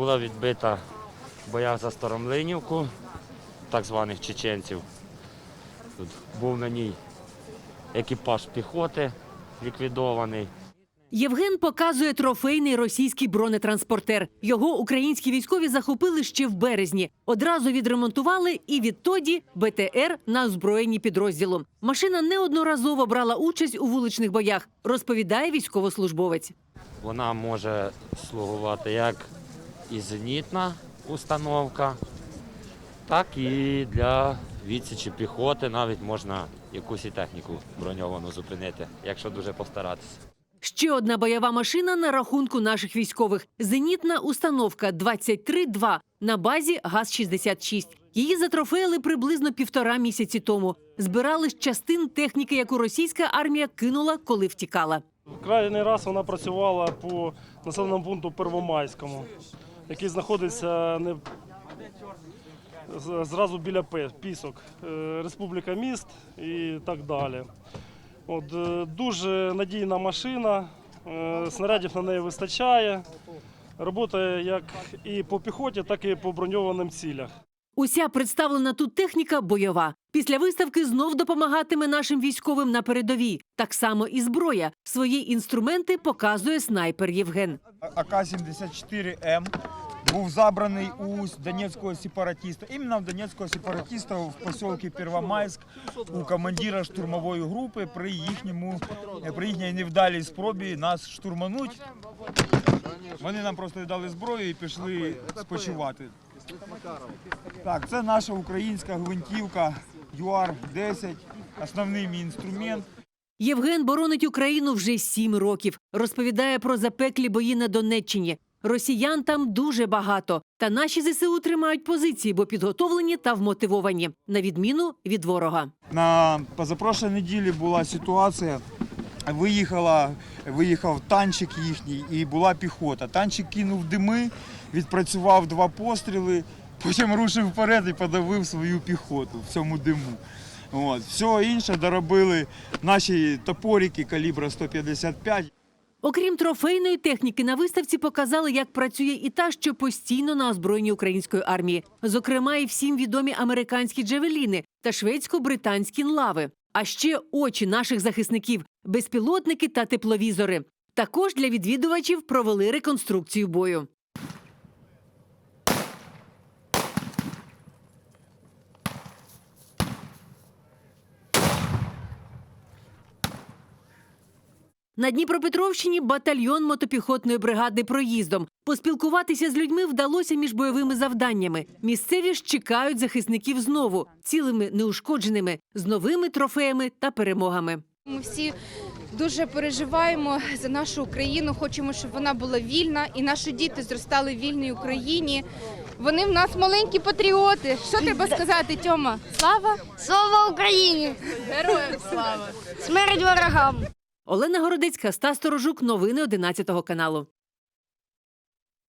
була відбита в боях за Старомлинівку, так званих чеченців. Тут був на ній екіпаж піхоти ліквідований. Євген показує трофейний російський бронетранспортер. Його українські військові захопили ще в березні. Одразу відремонтували і відтоді БТР на озброєнні підрозділом. Машина неодноразово брала участь у вуличних боях, розповідає військовослужбовець. Вона може слугувати як і зенітна установка, так і для відсічі піхоти. Навіть можна якусь і техніку броньовану зупинити, якщо дуже постаратися. Ще одна бойова машина на рахунку наших військових. Зенітна установка 23-2 на базі ГАЗ-66. Її затрофеїли приблизно півтора місяці тому. Збирали з частин техніки, яку російська армія кинула, коли втікала. Крайний раз вона працювала по населеному пункту Первомайському, який знаходиться не зразу біля Пісок, е, Республіка міст і так далі. От, е, дуже надійна машина, е, снарядів на неї вистачає. Роботає як і по піхоті, так і по броньованим цілях. Уся представлена тут техніка бойова. Після виставки знов допомагатиме нашим військовим на передовій. Так само і зброя. Свої інструменти показує снайпер Євген. АК-74М був забраний у донецького сепаратиста. Іменно в донецького сепаратиста в поселку Первомайськ у командира штурмової групи при їхньому при їхній невдалій спробі нас штурмануть. Вони нам просто дали зброю і пішли спочивати. Так, це наша українська гвинтівка ЮАР-10, основний мій інструмент. Євген боронить Україну вже сім років. Розповідає про запеклі бої на Донеччині. Росіян там дуже багато. Та наші ЗСУ тримають позиції, бо підготовлені та вмотивовані, на відміну від ворога. На позапрошлій неділі була ситуація. Виїхала, виїхав танчик їхній і була піхота. Танчик кинув дими, відпрацював два постріли, потім рушив вперед і подавив свою піхоту в цьому диму. От. Все інше доробили наші топорики калібра 155. Окрім трофейної техніки, на виставці показали, як працює і та, що постійно на озброєнні української армії, зокрема, і всім відомі американські джевеліни та шведсько-британські лави. А ще очі наших захисників, безпілотники та тепловізори. Також для відвідувачів провели реконструкцію бою. На Дніпропетровщині батальйон мотопіхотної бригади проїздом. Поспілкуватися з людьми вдалося між бойовими завданнями. Місцеві ж чекають захисників знову, цілими неушкодженими, з новими трофеями та перемогами. Ми всі дуже переживаємо за нашу Україну. Хочемо, щоб вона була вільна, і наші діти зростали в вільній Україні. Вони в нас маленькі патріоти. Що треба сказати, Тьома? Слава Слава Україні! героям слава! Смерть ворогам! Олена Городецька, Стас Сторожук, новини 11 каналу.